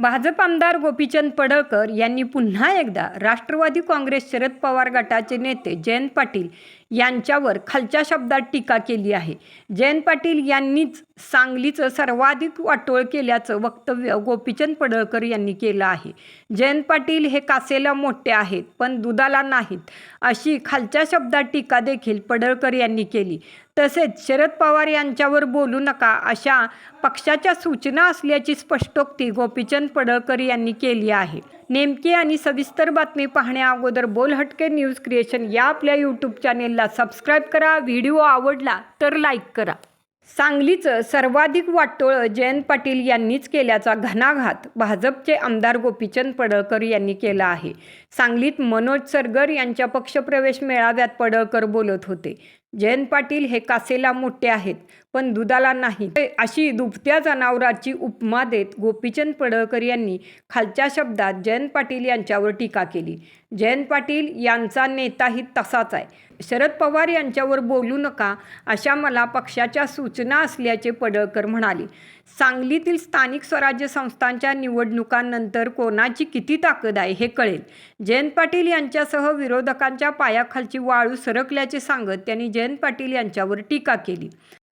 भाजप आमदार गोपीचंद पडळकर यांनी पुन्हा एकदा राष्ट्रवादी काँग्रेस शरद पवार गटाचे नेते जयंत पाटील यांच्यावर खालच्या शब्दात टीका केली आहे. जयंत पाटील यांनीच सांगलीचं सर्वाधिक वाटोळ केल्याचं वक्तव्य गोपीचंद पडळकर यांनी केलं आहे. जयंत पाटील हे कासेला मोठे आहेत पण दुधाला नाहीत अशी खालच्या शब्दात टीका देखील पडळकर यांनी केली. तसेच शरद पवार यांच्यावर बोलू नका अशा पक्षाच्या सूचना असल्याची स्पष्टोक्ती गोपीचंद पडळकर यांनी केली आहे. नेमकी आणि सविस्तर बातमी पाहण्या अगोदर बोल हटके न्यूज क्रिएशन या आपल्या यूट्यूब चॅनेलला सबस्क्राईब करा व्हिडिओ आवडला तर लाईक करा. सांगलीचं सर्वाधिक वाटोळं जयंत पाटील यांनीच केल्याचा घणाघात भाजपचे आमदार गोपीचंद पडळकर यांनी केला आहे. सांगलीत मनोज सरगर यांच्या पक्षप्रवेश मेळाव्यात पडळकर बोलत होते. जयंत पाटील हे कासेला मोठे आहेत पण दुधाला नाही अशी दुभत्या जनावराची उपमा देत गोपीचंद पडळकर यांनी खालच्या शब्दात जयंत पाटील यांच्यावर टीका केली. जयंत पाटील यांचा नेताही तसाच आहे. शरद पवार यांच्यावर बोलू नका अशा मला पक्षाच्या सूचना असल्याचे पडळकर म्हणाले. सांगलीतील स्थानिक स्वराज्य संस्थांच्या निवडणुकांनंतर कोणाची किती ताकद आहे हे कळेल. जयंत पाटील यांच्यासह विरोधकांच्या पायाखालची वाळू सरकल्याचे सांगत त्यांनी जयंत पाटील यांच्यावर टीका केली.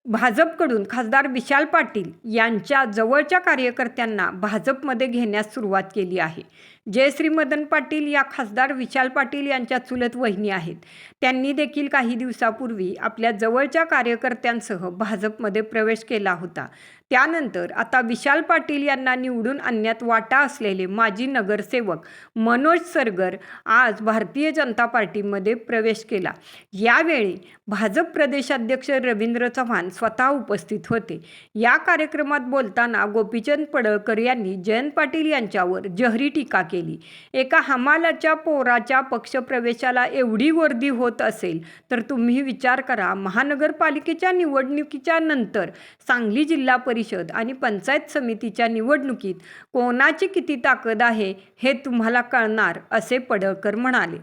भाजपकडून खासदार विशाल पाटील यांच्या जवळच्या कार्यकर्त्यांना भाजपमध्ये घेण्यास सुरुवात केली आहे. जयश्री मदन पाटील या खासदार विशाल पाटील यांच्या चुलत वहिनी आहेत. त्यांनी देखील काही दिवसापूर्वी आपल्या जवळच्या कार्यकर्त्यांसह भाजपमध्ये प्रवेश केला होता. त्यानंतर आता विशाल पाटील यांना निवडून आणण्यात वाटा असलेले माजी नगरसेवक मनोज सरगर आज भारतीय जनता पार्टीमध्ये प्रवेश केला. यावेळी भाजप प्रदेशाध्यक्ष रवींद्र चव्हाण स्वतः उपस्थित होते. या कार्यक्रमात बोलताना गोपीचंद पडळकर यांनी जयंत पाटील यांच्यावर जहरी टीका केली. एका हमालाच्या पोराच्या पक्षप्रवेशाला एवढी वर्दी होत असेल तर तुम्ही विचार करा महानगरपालिकेच्या निवडणुकीच्या नंतर सांगली जिल्हा परिषद आणि पंचायत समितीच्या निवडणुकीत कोणाची किती ताकद आहे हे तुम्हाला कळणार असे पडळकर म्हणाले.